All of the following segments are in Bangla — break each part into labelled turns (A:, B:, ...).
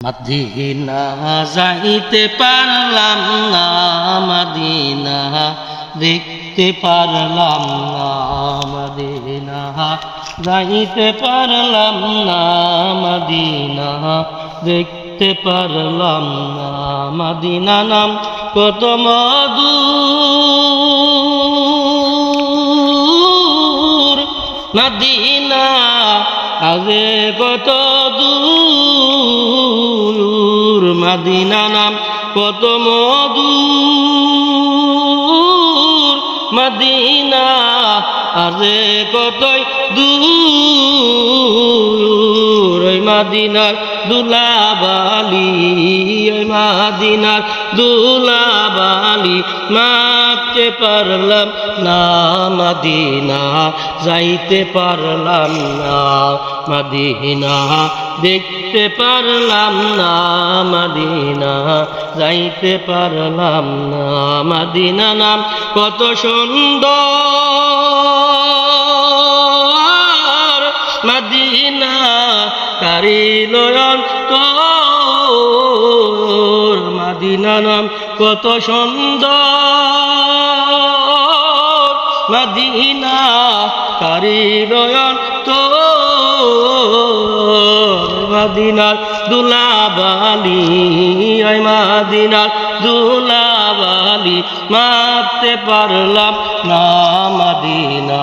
A: মদিনা যাইতে পারলাম না, মদিনা দেখতে পারলাম না, মদিনা যাইতে পারলাম না, মদিনা দেখতে পারলাম না, মদিনা নাম কত মধুর, মদিনা আগে কত দূর। মদিনা নাম কত মধুর। মদিনা আরে কতই দূর। মদিনার দুলাবালি, ওই মদিনার দুলাবালি, মাপতে পারলাম না মদিনা, যাইতে পারলাম না মদিনা, দেখতে পারলাম না মদিনা, যাইতে পারলাম না মদিনা, নাম কত সুন্দর। তোর মদিনা নাম কত সুন্দর। মদিনা কারিলয়ন তো মদিনার দুলাবালি ওই মদিনার দুলাবালি, মারতে পারলাম না মদিনা।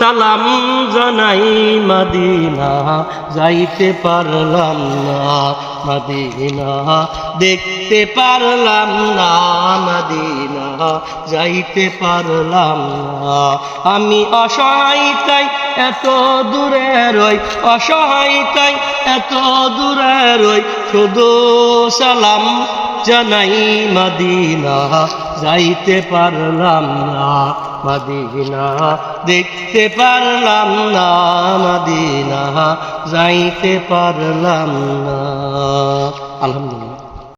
A: সালাম জানাই মাদিনা, যাইতে পারলাম না মাদিনা, দেখতে পারলাম না মাদিনা, যাইতে পারলাম না। আমি অসহায় তাই এত দূরে রই, অসহায় তাই এত দূরে রই, শুধু সালাম জানাই মদিনা, যাইতে পারলাম না মদিনা দেখতে পারলাম না মদিনা যাইতে পারলাম না। আলহামদুলিল্লাহ।